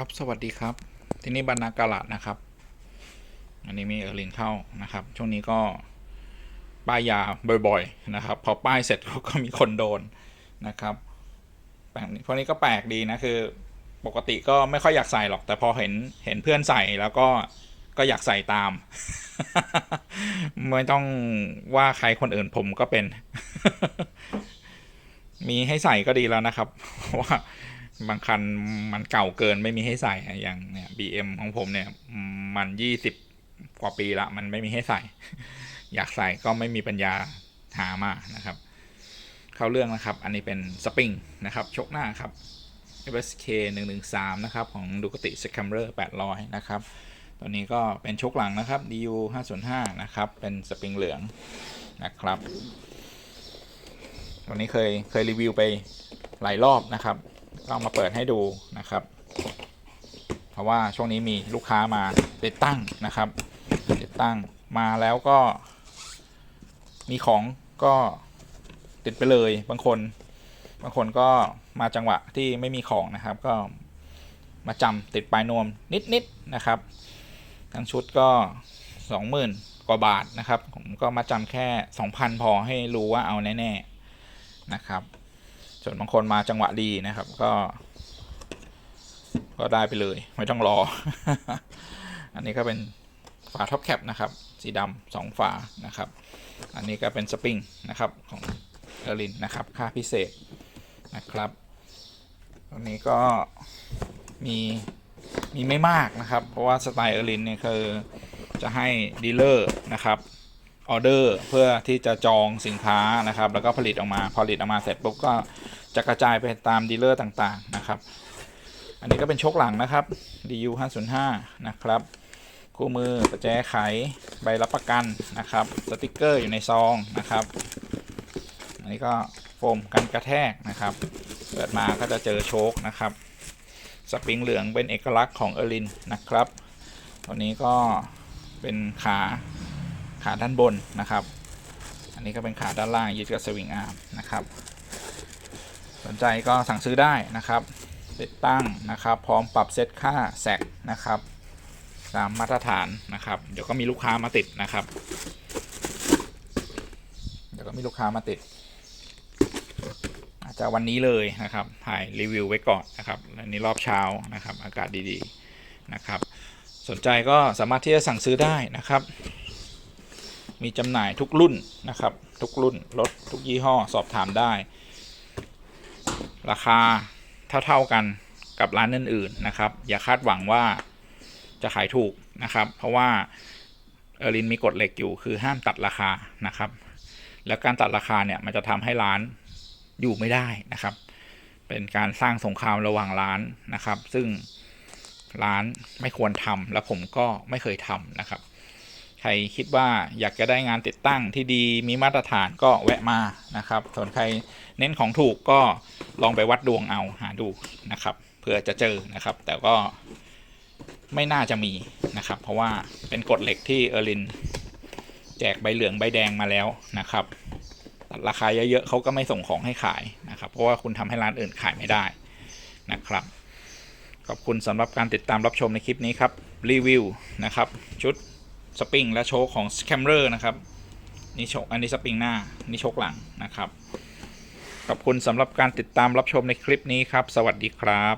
ครับ สวัสดีครับ ที่นี่บรรณากาลาดนะครับ อันนี้มีเออร์ลินเข้านะครับ ช่วงนี้ก็ป้ายยาบ่อยๆนะครับ พอป้ายเสร็จก็มีคนโดนนะครับแปลกพวกนี้ก็แปลกดีนะคือ ปกติก็ไม่ค่อยอยากใส่หรอก แต่พอเห็นเห็นเพื่อนใส่แล้วก็ก็อยากใส่ตาม ไม่ต้องว่าใครคนอื่นผมก็เป็น มีให้ใส่ก็ดีแล้วนะครับว่า บางคันมันเก่าเกินไม่มีให้ใส่อย่างเนี่ย BM ของผมเนี่ย มันยี่สิบกว่าปีละ มันไม่มีให้ใส่ อยากใส่ก็ไม่มีปัญญาหามานะครับ เข้าเรื่องนะครับ อันนี้เป็นสปริงนะครับชกหน้าครับ FSK 113 นะครับ ของ Ducati Scrambler 800 นะครับ ตัวนี้ก็เป็นชกหลังนะครับ DU 505 นะครับ เป็นสปริงเหลืองนะครับวันนี้เคยเคยรีวิวไปหลายรอบนะครับ ก็เอามาเปิดให้ดูนะครับ เพราะว่าช่วงนี้มีลูกค้ามาติดตั้งนะครับ ติดตั้งมาแล้วก็ มีของก็ติดไปเลยบางคน บางคนก็มาจังหวะที่ไม่มีของนะครับ ก็มาจำติดปลายนวมนิดๆนะครับ ทั้งชุดก็สองหมื่นกว่าบาทนะครับ ผมก็มาจำแค่สองพันพอให้รู้ว่าเอาแน่ๆนะครับ ส่วนบางคนมาจังหวะดีนะครับ ก็ ก็ได้ไปเลยไม่ต้องรอ อันนี้ก็เป็นฝาท็อปแคปนะครับ สีดำสองฝานะครับ อันนี้ก็เป็นสปริงนะครับของเอร์ลินนะครับ ค่าพิเศษนะครับตัวนี้ก็มีมีไม่มากนะครับ เพราะว่าสไตล์เอร์ลินเนี่ยคือจะให้ดีลเลอร์นะครับ ออเดอร์เพื่อที่จะจองสินค้านะครับ แล้วก็ผลิตออกมาผลิตออกมาเสร็จปุ๊บก็จะกระจายไปตามดีลเลอร์ต่างๆนะครับ อันนี้ก็เป็นชกหลังนะครับ DU 505นะครับ คู่มือประแจไขใบรับประกันนะครับสติกเกอร์อยู่ในซองนะครับ อันนี้ก็โฟมกันกระแทกนะครับ เปิดมาก็จะเจอโชคนะครับ สปริงเหลืองเป็นเอกลักษณ์ของเออรินนะครับตัวนี้ก็เป็นขา ขาด้านบนนะครับ อันนี้ก็เป็นขาด้านล่างยึดกับสวิงอาร์มนะครับ สนใจก็สั่งซื้อได้นะครับ ติดตั้งนะครับ พร้อมปรับเซตค่าแสกนะครับตามมาตรฐานนะครับ เดี๋ยวก็มีลูกค้ามาติดนะครับ เดี๋ยวก็มีลูกค้ามาติด อาจจะวันนี้เลยนะครับถ่ายรีวิวไว้ก่อนนะครับอันนี้รอบเช้านะครับ อากาศดีๆนะครับ สนใจก็สามารถที่จะสั่งซื้อได้นะครับ มีจำหน่ายทุกรุ่นนะครับ ทุกรุ่นรถทุกยี่ห้อสอบถามได้ ราคาเท่าๆกันกับร้านอื่นๆนะครับ อย่าคาดหวังว่าจะขายถูกนะครับ เพราะว่าเออรินมีกฎเหล็กอยู่คือห้ามตัดราคานะครับ แล้วการตัดราคาเนี่ยมันจะทำให้ร้านอยู่ไม่ได้นะครับ เป็นการสร้างสงครามระหว่างร้านนะครับ ซึ่งร้านไม่ควรทำและผมก็ไม่เคยทำนะครับ ใครคิดว่าอยากจะได้งานติดตั้งที่ดีมีมาตรฐานก็แวะมานะครับ ส่วนใครเน้นของถูกก็ลองไปวัดดวงเอาหาดูนะครับเพื่อจะเจอนะครับ แต่ก็ไม่น่าจะมีนะครับ เพราะว่าเป็นกฎเหล็กที่เออรินแจกใบเหลืองใบแดงมาแล้วนะครับตัดราคาเยอะๆเขาก็ไม่ส่งของให้ขายนะครับ เพราะว่าคุณทำให้ร้านอื่นขายไม่ได้นะครับ ขอบคุณสำหรับการติดตามรับชมในคลิปนี้ครับรีวิวนะครับชุด สปริงและโชคของแคมเรอร์นะครับนี่โชคอันนี้สปริงหน้านี่โชคหลังนะครับขอบคุณสำหรับการติดตามรับชมในคลิปนี้ครับ สวัสดีครับ